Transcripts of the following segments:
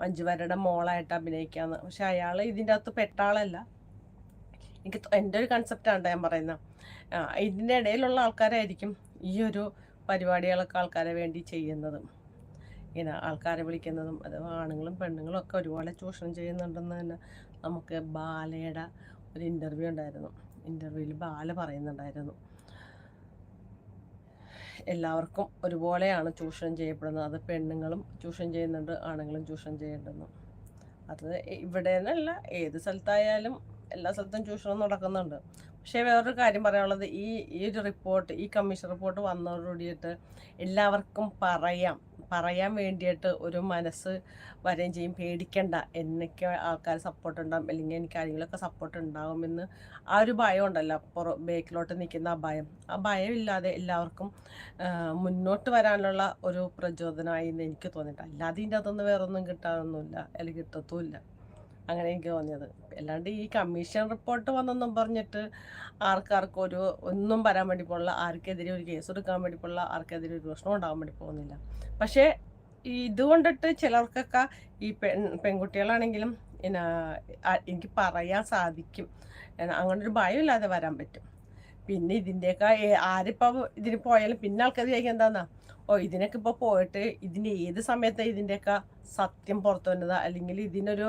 മഞ്ജുവാരുടെ മോളായിട്ട് അഭിനയിക്കാന്ന്. പക്ഷെ അയാൾ ഇതിന്റെ അകത്ത് പെട്ടാളല്ല. എനിക്ക് എന്റെ ഒരു കൺസെപ്റ്റാണ് ഞാൻ പറയുന്നത് ഇതിന്റെ ഇടയിലുള്ള ആൾക്കാരായിരിക്കും ഈ ഒരു പരിപാടികളൊക്കെ ആൾക്കാരെ വേണ്ടി ചെയ്യുന്നതും. ഇങ്ങനെ ആൾക്കാരെ വിളിക്കുന്നതും അത് ആണുങ്ങളും പെണ്ണുങ്ങളും ഒക്കെ ഒരുപോലെ ചൂഷണം ചെയ്യുന്നുണ്ടെന്ന് തന്നെ നമുക്ക് ബാലയുടെ ഒരു ഇന്റർവ്യൂ ഉണ്ടായിരുന്നു. ഇന്റർവ്യൂവിൽ ബാല പറയുന്നുണ്ടായിരുന്നു. എല്ലാവർക്കും ഒരുപോലെയാണ് ചൂഷണം ചെയ്യപ്പെടുന്നത്. അത് പെണ്ണുങ്ങളും ചൂഷണം ചെയ്യുന്നുണ്ട് ആണുങ്ങളും ചൂഷണം ചെയ്യുന്നുണ്ടെന്ന് അത് ഇവിടെ നിന്നല്ല ഏത് സ്ഥലത്തായാലും എല്ലാ സ്ഥലത്തും ചൂഷണം നടക്കുന്നുണ്ട്. പക്ഷേ വേറൊരു കാര്യം പറയാനുള്ളത് ഈ ഈ ഒരു റിപ്പോർട്ട് ഈ കമ്മീഷൻ റിപ്പോർട്ട് വന്നതോടുകൂടിയിട്ട് എല്ലാവർക്കും പറയാം. പറയാൻ വേണ്ടിയിട്ട് ഒരു മനസ്സ് വരെയും ചെയ്യും. പേടിക്കണ്ട. എന്നൊക്കെ ആൾക്കാർ സപ്പോർട്ട് ഉണ്ടാകും അല്ലെങ്കിൽ എനിക്ക് ആരെങ്കിലുമൊക്കെ സപ്പോർട്ട് ഉണ്ടാകുമെന്ന് ആ ഒരു ഭയം ഉണ്ടല്ലോ. പുറ ബേക്കിലോട്ട് നിൽക്കുന്ന ആ ഭയം. ആ ഭയമില്ലാതെ എല്ലാവർക്കും മുന്നോട്ട് വരാനുള്ള ഒരു പ്രചോദനമായി എന്ന് എനിക്ക് തോന്നിയിട്ടില്ല അല്ലാതെ ഇതിന്റെ അതൊന്നും വേറൊന്നും കിട്ടാനൊന്നുമില്ല. അല്ലെങ്കിൽ കിട്ടത്തുമില്ല. അങ്ങനെ എനിക്ക് തോന്നിയത്. അല്ലാണ്ട് ഈ കമ്മീഷൻ റിപ്പോർട്ട് വന്നെന്നും പറഞ്ഞിട്ട് ആർക്കാർക്കും ഒരു ഒന്നും വരാൻ വേണ്ടി പോകുന്നില്ല ആർക്കെതിരെ ഒരു കേസ് എടുക്കാൻ വേണ്ടി പോകുന്നില്ല ആർക്കെതിരെ ഒരു പ്രശ്നം ഉണ്ടാകാൻ വേണ്ടി പോകുന്നില്ല. പക്ഷേ ഇതുകൊണ്ടിട്ട് ചിലർക്കൊക്കെ ഈ പെൺ പെൺകുട്ടികളാണെങ്കിലും എനിക്ക് പറയാൻ സാധിക്കും. അങ്ങനെ ഒരു ഭയമില്ലാതെ വരാൻ പറ്റും. പിന്നെ ഇതിന്റെയൊക്കെ ആരിപ്പോൾ ഇതിന് പോയാലും പിന്നെ ആൾക്കാർ ചോദിക്കുക എന്താന്നാ? ഓ ഇതിനൊക്കെ ഇപ്പോൾ പോയിട്ട് ഇതിന് ഏത് സമയത്താണ് ഇതിന്റെയൊക്കെ സത്യം പുറത്തു വരുന്നതോ അല്ലെങ്കിൽ ഇതിനൊരു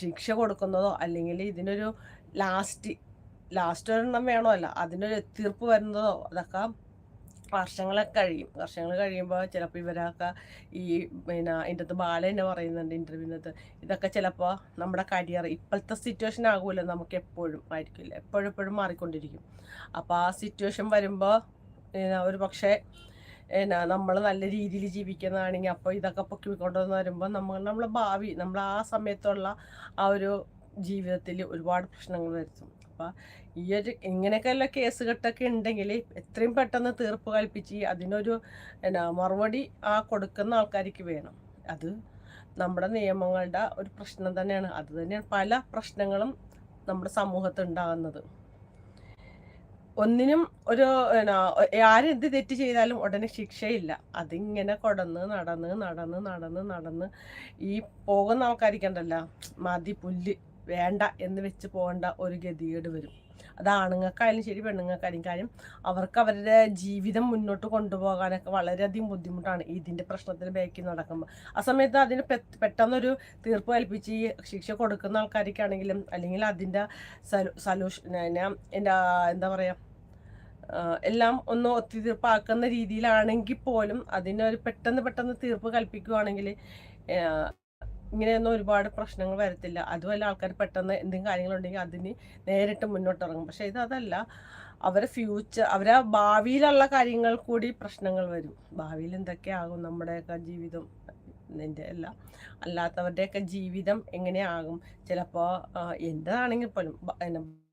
ശിക്ഷ കൊടുക്കുന്നതോ? അല്ലെങ്കിൽ ഇതിനൊരു ലാസ്റ്റ് ലാസ്റ്റ് ഒരെണ്ണം വേണമല്ലോ? അതിനൊരു തീർപ്പ് വരുന്നതോ? അതൊക്കെ വർഷങ്ങളൊക്കെ കഴിയും. വർഷങ്ങൾ കഴിയുമ്പോൾ ചിലപ്പോൾ ഇവരൊക്കെ ഈ പിന്നെ ഇതിന്റെ അകത്ത് ബാല തന്നെ പറയുന്നുണ്ട് ഇന്റർവ്യൂവിനകത്ത് ഇതൊക്കെ ചിലപ്പോൾ നമ്മുടെ കരിയർ ഇപ്പോഴത്തെ സിറ്റുവേഷൻ ആകുമല്ലോ നമുക്ക് എപ്പോഴും ആയിരിക്കില്ല എപ്പോഴും എപ്പോഴും മാറിക്കൊണ്ടിരിക്കും. അപ്പോൾ ആ സിറ്റുവേഷൻ വരുമ്പോൾ ഒരു പക്ഷേ എന്നാ നമ്മൾ നല്ല രീതിയിൽ ജീവിക്കുന്നതാണെങ്കിൽ അപ്പോൾ ഇതൊക്കെ പൊക്കി കൊണ്ടുവന്ന് വരുമ്പോൾ നമ്മൾ നമ്മളെ ഭാവി നമ്മൾ ആ സമയത്തുള്ള ആ ഒരു ജീവിതത്തിൽ ഒരുപാട് പ്രശ്നങ്ങൾ വരുത്തും. അപ്പം ഈ ഒരു ഇങ്ങനെയൊക്കെയുള്ള കേസ് കെട്ടൊക്കെ ഉണ്ടെങ്കിൽ എത്രയും പെട്ടെന്ന് തീർപ്പ് കൽപ്പിച്ച് അതിനൊരു എന്നാ മറുപടി ആ കൊടുക്കുന്ന ആൾക്കാർക്ക് വേണം. അത് നമ്മുടെ നിയമങ്ങളുടെ ഒരു പ്രശ്നം തന്നെയാണ്. അത് തന്നെയാണ് പല പ്രശ്നങ്ങളും നമ്മുടെ സമൂഹത്തിൽ ഉണ്ടാകുന്നത്. ഒന്നിനും ഒരു എന്നാ, ആരും എന്ത് തെറ്റ് ചെയ്താലും ഉടനെ ശിക്ഷയില്ല. അതിങ്ങനെ കൊടന്ന് നടന്ന് നടന്ന് നടന്ന് നടന്ന് ഈ പോകുന്ന ആൾക്കാർക്കുണ്ടല്ലോ മതി പുല്ല്. വേണ്ട എന്ന് വെച്ച് പോകേണ്ട ഒരു ഗതികേട് വരും. അത് ആണുങ്ങൾക്കായാലും ശരി പെണ്ണുങ്ങൾക്കായാലും കാര്യം അവർക്ക് അവരുടെ ജീവിതം മുന്നോട്ട് കൊണ്ടുപോകാനൊക്കെ വളരെയധികം ബുദ്ധിമുട്ടാണ് ഇതിന്റെ പ്രശ്നത്തിന് ബാക്കി നടക്കുമ്പോൾ ആ സമയത്ത് അതിന് പെട്ടെന്നൊരു തീർപ്പ് കൽപ്പിച്ച് ശിക്ഷ കൊടുക്കുന്ന ആൾക്കാർക്കാണെങ്കിലും അല്ലെങ്കിൽ അതിന്റെ സൊല്യൂഷൻ എന്റെ എന്താ പറയുക എല്ലാം ഒന്ന് ഒത്തുതീർപ്പാക്കുന്ന രീതിയിലാണെങ്കിൽ പോലും അതിനൊരു പെട്ടെന്ന് പെട്ടെന്ന് തീർപ്പ് കൽപ്പിക്കുവാണെങ്കിൽ ഇങ്ങനെയൊന്നും ഒരുപാട് പ്രശ്നങ്ങൾ വരത്തില്ല. അതുമല്ല ആൾക്കാർ പെട്ടെന്ന് എന്തെങ്കിലും കാര്യങ്ങളുണ്ടെങ്കിൽ അതിന് നേരിട്ട് മുന്നോട്ട് ഇറങ്ങും പക്ഷേ ഇത് അതല്ല. അവരെ ഫ്യൂച്ചർ അവരെ ഭാവിയിലുള്ള കാര്യങ്ങൾ കൂടി പ്രശ്നങ്ങൾ വരും. ഭാവിയിൽ എന്തൊക്കെയാകും നമ്മുടെയൊക്കെ ജീവിതം? നിന്റെ അല്ല. അല്ലാത്തവരുടെയൊക്കെ ജീവിതം എങ്ങനെയാകും? ചിലപ്പോൾ എന്റെതാണെങ്കിൽ പോലും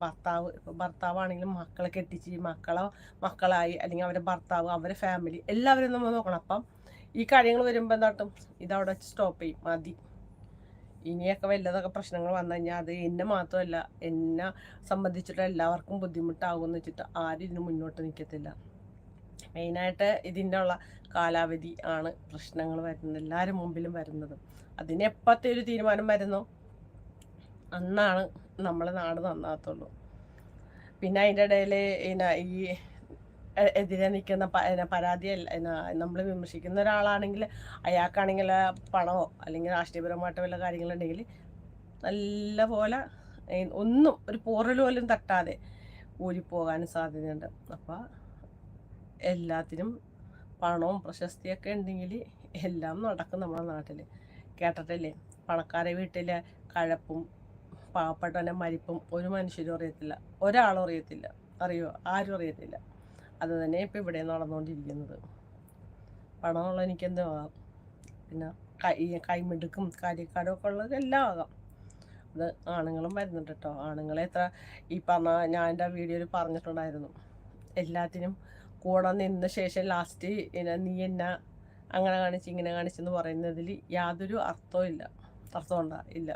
ഭർത്താവ് ഇപ്പോൾ ഭർത്താവാണെങ്കിലും മക്കളെ കെട്ടിച്ച് മക്കളെ മക്കളായി അല്ലെങ്കിൽ അവരെ ഭർത്താവ് അവരെ ഫാമിലി എല്ലാവരും നമ്മൾ നോക്കണം. അപ്പം ഈ കാര്യങ്ങൾ വരുമ്പോൾ എന്താട്ടും ഇതവിടെ സ്റ്റോപ്പ് ചെയ്യും. മതി. ഇനിയൊക്കെ വല്ലതൊക്കെ പ്രശ്നങ്ങൾ വന്നു കഴിഞ്ഞാൽ അത് എന്നെ മാത്രമല്ല എന്നെ സംബന്ധിച്ചിട്ട് എല്ലാവർക്കും ബുദ്ധിമുട്ടാകുമെന്ന് വെച്ചിട്ട് ആരും ഇതിന് മുന്നോട്ട് നിൽക്കത്തില്ല മെയിനായിട്ട് ഇതിന്റെ ഉള്ള കാലാവധി ആണ് പ്രശ്നങ്ങൾ വരുന്നത് എല്ലാവരും മുമ്പിലും വരുന്നത്. അതിന് എപ്പോഴത്തെ ഒരു തീരുമാനം വരുന്നോ? അന്നാണ് നമ്മളെ നാട് നന്നാകത്തുള്ളൂ. പിന്നെ അതിന്റെ ഇടയിൽ ഈ എതിരെ നിൽക്കുന്ന പരാതി നമ്മൾ വിമർശിക്കുന്ന ഒരാളാണെങ്കിൽ അയാൾക്കാണെങ്കിൽ പണമോ അല്ലെങ്കിൽ രാഷ്ട്രീയപരമായിട്ട് വല്ല കാര്യങ്ങളുണ്ടെങ്കിൽ നല്ല പോലെ ഒന്നും ഒരു പോറൽ പോലും തട്ടാതെ ഊരിപ്പോകാനും സാധ്യതയുണ്ട്. അപ്പോൾ എല്ലാത്തിനും പണവും പ്രശസ്തിയൊക്കെ ഉണ്ടെങ്കിൽ എല്ലാം നടക്കും നമ്മുടെ നാട്ടിൽ കേട്ടിട്ടില്ലേ? പണക്കാരെ വീട്ടിലെ കഴപ്പും പാവപ്പെട്ടവന്റെ മരിപ്പും ഒരു മനുഷ്യരും അറിയത്തില്ല. ഒരാളും അറിയത്തില്ല. അറിയോ? ആരും അറിയത്തില്ല. അത് തന്നെ ഇപ്പം ഇവിടെ നടന്നുകൊണ്ടിരിക്കുന്നത് പണമുള്ള എനിക്കെന്തോ ആകാം. പിന്നെ കൈ കൈമിടുക്കും കാര്യക്കാരും ഒക്കെ ഉള്ളത് എല്ലാം ആകാം. അത് ആണുങ്ങളും വരുന്നുണ്ട് കേട്ടോ ആണുങ്ങളെ എത്ര ഈ പറഞ്ഞ ഞാൻ എന്റെ വീഡിയോയിൽ പറഞ്ഞിട്ടുണ്ടായിരുന്നു. എല്ലാത്തിനും കൂടെ നിന്ന ശേഷം ലാസ്റ്റ് നീ എന്ന അങ്ങനെ കാണിച്ച് ഇങ്ങനെ കാണിച്ചെന്ന് പറയുന്നതിൽ യാതൊരു അർത്ഥവും ഇല്ല. അർത്ഥമുണ്ടാ ഇല്ല.